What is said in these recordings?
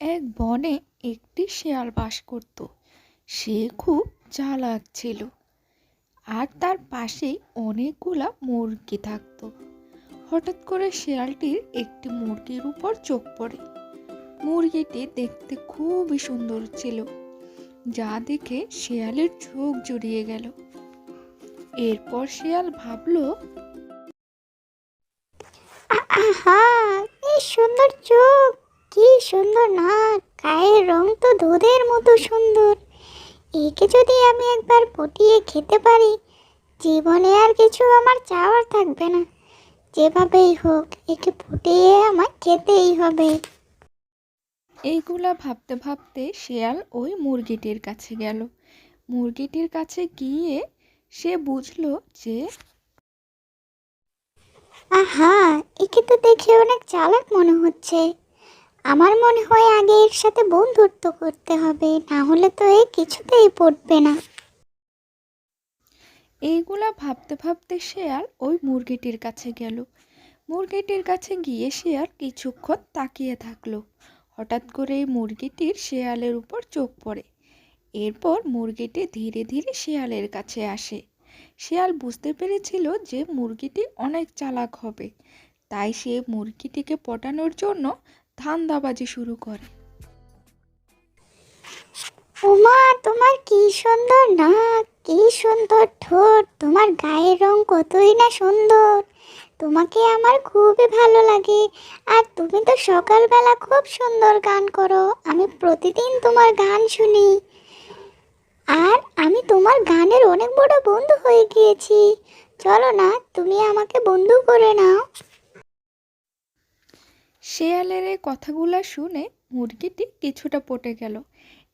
এক বনে একটি শেয়াল বাস করত। সে খুব চালাক ছিল। আর তার পাশেই অনেকগুলা মুরগি থাকতো। হঠাৎ করে শেয়ালটির একটি মুরগির উপর চোখ পড়ে। মুরগিটি দেখতে খুবই সুন্দর ছিল, যা দেখে শেয়ালের চোখ জুড়িয়ে গেল। এরপর শেয়াল ভাবলো, আহা কি সুন্দর চোখ! কি সুন্দর নাক। গায়ের রং তো দুধের মতো সুন্দর। একে যদি আমি একবার পটিয়ে খেতে পারি জীবনে আর কিছু আমার চাওয়ার থাকবে না। যেভাবেই হোক একে ফুটিয়ে আমার খেতেই হবে। এইগুলা ভাবতে ভাবতে শেয়াল ওই মুরগিটির কাছে গেল। মুরগিটির কাছে গিয়ে সে বুঝলো যে আহা একে তো দেখে অনেক চালাক মনে হচ্ছে। আমার মনে হয় আগে এর সাথে বন্ধুত্ব করতে হবে, না হলে তো এ কিছুতেই পড়বে না। এইগুলা ভাবতে ভাবতে শেয়াল ওই মুরগিটির কাছে গেল। মুরগিটির কাছে গিয়ে শেয়াল কিছুক্ষণ তাকিয়ে থাকল। হঠাৎ করে এই মুরগিটির শেয়ালের উপর চোখ পড়ে। এরপর মুরগিটি ধীরে ধীরে শেয়ালের কাছে আসে। শেয়াল বুঝতে পেরেছিল যে মুরগিটি অনেক চালাক হবে। তাই সে মুরগিটিকে পটানোর জন্য ধান্দাবাজি শুরু করে। উমা, তোমার কি সুন্দর নাক, কি সুন্দর ঠোঁট, তোমার গায়ের রং কতই না সুন্দর। তোমাকে আমার খুবই ভালো লাগে, আর তুমি তো সকালবেলা খুব সুন্দর গান করো, আমি প্রতিদিন তোমার গান শুনি। আর আমি তোমার গানের অনেক বড় বন্ধু হয়ে গিয়েছি। চলো না, তুমি আমাকে বন্ধু করে নাও। শেয়ালের এই কথাগুলো শুনে মুরগিটি কিছুটা পটে গেল।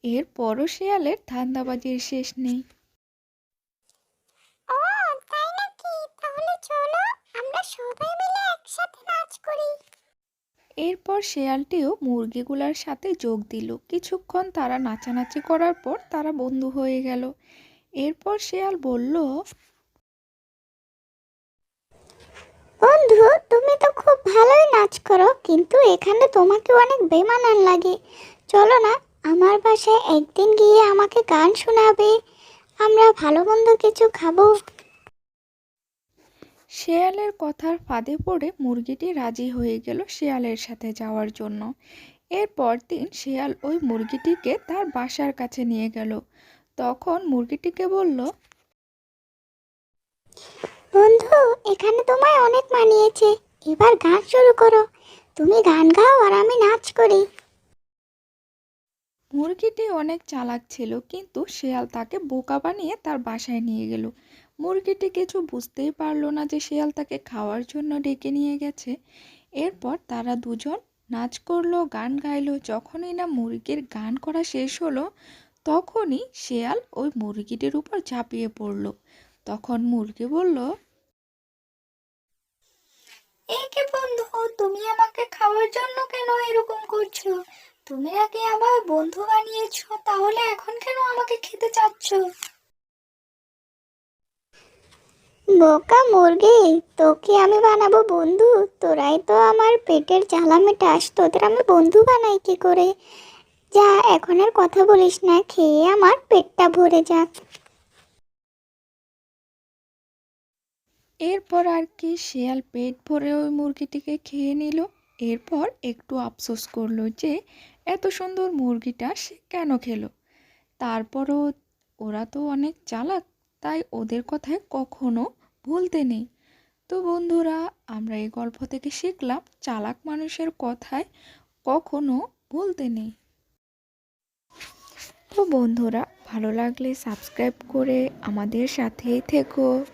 এরপরও শেয়ালের ধান্দাবাজির শেষ নেই। ও তাই নাকি? তাহলে চলো আমরা সবাই মিলে একসাথে নাচ করি। এরপর শেয়ালটিও মুরগিগুলার সাথে যোগ দিল। কিছুক্ষণ তারা নাচানাচি করার পর তারা বন্ধু হয়ে গেল। এরপর শেয়াল বলল বন্ধু, তুমি তো খুব ভালোই নাচ করো, কিন্তু এখানে তোমাকে অনেক বেমানান লাগে। চলো না, আমার বাসায় একদিন গিয়ে আমাকে গান শোনাবে। আমরা ভালো মন্দ কিছু খাব। শেয়ালের কথার ফাঁদে পড়ে মুরগিটি রাজি হয়ে গেল শেয়ালের সাথে যাওয়ার জন্য। এরপর দিন শেয়াল ওই মুরগিটিকে তার বাসার কাছে নিয়ে গেল। তখন মুরগিটিকে বলল বন্ধু, এখানে তোমায় অনেক মানিয়েছে। এবার গান শুরু করো। তুমি গান গাও আর আমি নাচ করি। মুরগিটি অনেক চালাক ছিল, কিন্তু শেয়াল তাকে বোকা বানিয়ে তার বাসায় নিয়ে গেল। মুরগিটি কিছু বুঝতেই পারল না যে শেয়াল তাকে খাওয়ার জন্য ডেকে নিয়ে গেছে। এরপর তারা দুজন নাচ করল, গান গাইলো। যখনই না মুরগির গান করা শেষ হলো, তখনই শেয়াল ওই মুরগিটির উপর ঝাঁপিয়ে পড়ল। তখন মুরগি বলল একে বন্ধু, তুমি আমাকে খাওয়ার জন্য কেন এরকম করছ? তুমি আগে আমার বন্ধু বানিয়েছো, তাহলে এখন কেন আমাকে খেতে চাচ্ছ? বোকা মুরগি, তোকে আমি বানাবো বন্ধু? তোরাই তো আমার পেটের জ্বালা মেটাস, তোদের আমি বন্ধু বানাই কি করে? যা, এখন আর কথা বলিস না, খেয়ে আমার পেটটা ভরে যাক। এরপর আর কি শেয়াল পেট ভরে ওই মুরগিটিকে খেয়ে নিল। এরপর একটু আফসোস করল যে, এত সুন্দর মুরগিটা সে কেন খেলো? তারপরও ওরা তো অনেক চালাক, তাই ওদের কথায় কখনো ভুলতে নেই। তো বন্ধুরা, আমরা এই গল্প থেকে শিখলাম, চালাক মানুষের কথায় কখনো ভুলতে নেই। তো বন্ধুরা, ভালো লাগলে সাবস্ক্রাইব করে আমাদের সাথেই থেকো।